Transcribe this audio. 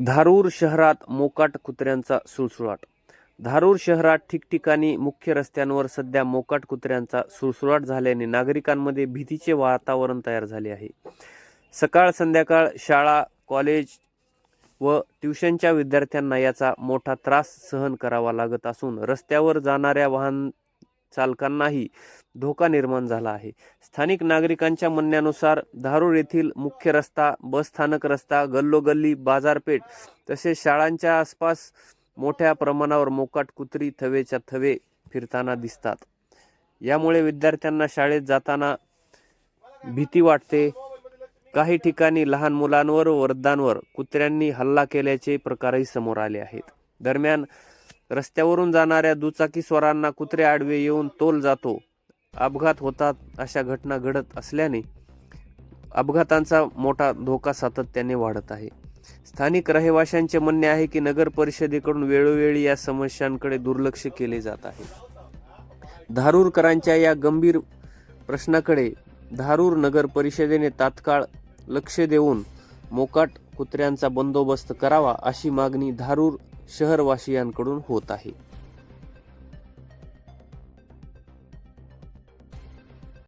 धारूर शहरात मोकाट कुत्र्यांचा सुळसुळाट. धारूर शहरात ठिकठिकाणी मुख्य रस्त्यांवर सध्या मोकाट कुत्र्यांचा सुळसुळाट झाल्याने नागरिकांमध्ये भीतीचे वातावरण तयार झाले आहे. सकाळ संध्याकाळ शाळा कॉलेज व ट्युशनच्या विद्यार्थ्यांना याचा मोठा त्रास सहन करावा लागत असून रस्त्यावर जाणाऱ्या वाहन चालकांनाही धोका निर्माण झाला आहे. स्थानिक नागरिकांच्या म्हणण्यानुसार धारूर येथील मुख्य रस्ता बसस्थानक रस्ता गल्लोगल्ली बाजारपेठ तसेच शाळांच्या आसपास मोठ्या प्रमाणावर मोकाट कुत्री थवेच्या थवे फिरताना दिसतात. यामुळे विद्यार्थ्यांना शाळेत जाताना भीती वाटते. काही ठिकाणी लहान मुलांवर व वृद्धांवर कुत्र्यांनी हल्ला केल्याचे प्रकारही समोर आले आहेत. दरम्यान रस्त्यावरून जाणाऱ्या दुचाकीस्वारांना कुत्रे आडवे येऊन तोल जातो. अपघात होतात अशा घटना घडत असल्याने अपघातांचा मोठा धोका सातत्याने वाढत आहे. स्थानिक रहिवाशांचे म्हणणे आहे की नगर परिषदेकडून वेळोवेळी या समस्यांकडे दुर्लक्ष केले जात आहे. धारूरकरांच्या या गंभीर प्रश्नाकडे धारूर नगर परिषदेने तात्काळ लक्ष देऊन मोकाट कुत्र्यांचा बंदोबस्त करावा अशी मागणी धारूर शहरवासियांकडून होत आहे.